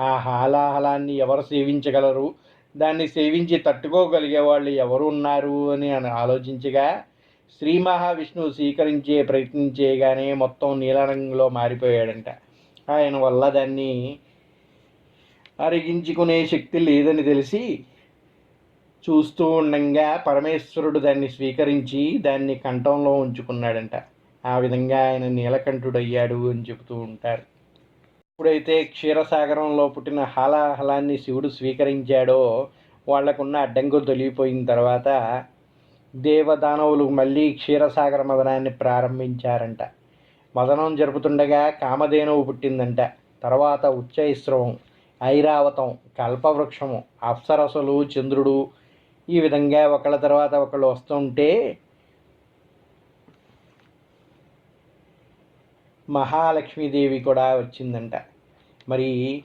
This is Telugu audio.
ఆ హాలాహలాన్ని ఎవరు సేవించగలరు? దాన్ని సేవించి తట్టుకోగలిగే వాళ్ళు ఎవరు ఉన్నారు అని అని ఆలోచించగా శ్రీ మహావిష్ణువు స్వీకరించే ప్రయత్నం చేయగానే మొత్తం నీలరంగులో మారిపోయాడంట. ఆయన వల్ల దాన్ని అరిగించుకునే శక్తి లేదని తెలిసి చూస్తూ ఉండంగా పరమేశ్వరుడు దాన్ని స్వీకరించి దాన్ని కంఠంలో ఉంచుకున్నాడంట. ఆ విధంగా ఆయన నీలకంఠుడయ్యాడు అని చెబుతూ ఉంటారు. ఎప్పుడైతే క్షీరసాగరంలో పుట్టిన హాలాహలాన్ని శివుడు స్వీకరించాడో వాళ్ళకున్న అడ్డంకు తొలిగిపోయిన తర్వాత దేవదానవులు మళ్ళీ క్షీరసాగర మదనాన్ని ప్రారంభించారంట. మదనం జరుపుతుండగా కామధేనువు పుట్టిందంట. తర్వాత ఉచ్చైశ్రవం ఐరావతం కల్పవృక్షము అప్సరసలు చంద్రుడు ఈ విధంగా ఒకళ్ళ తర్వాత ఒకళ్ళు వస్తుంటే మహాలక్ష్మీదేవి కూడా వచ్చిందంట. మరి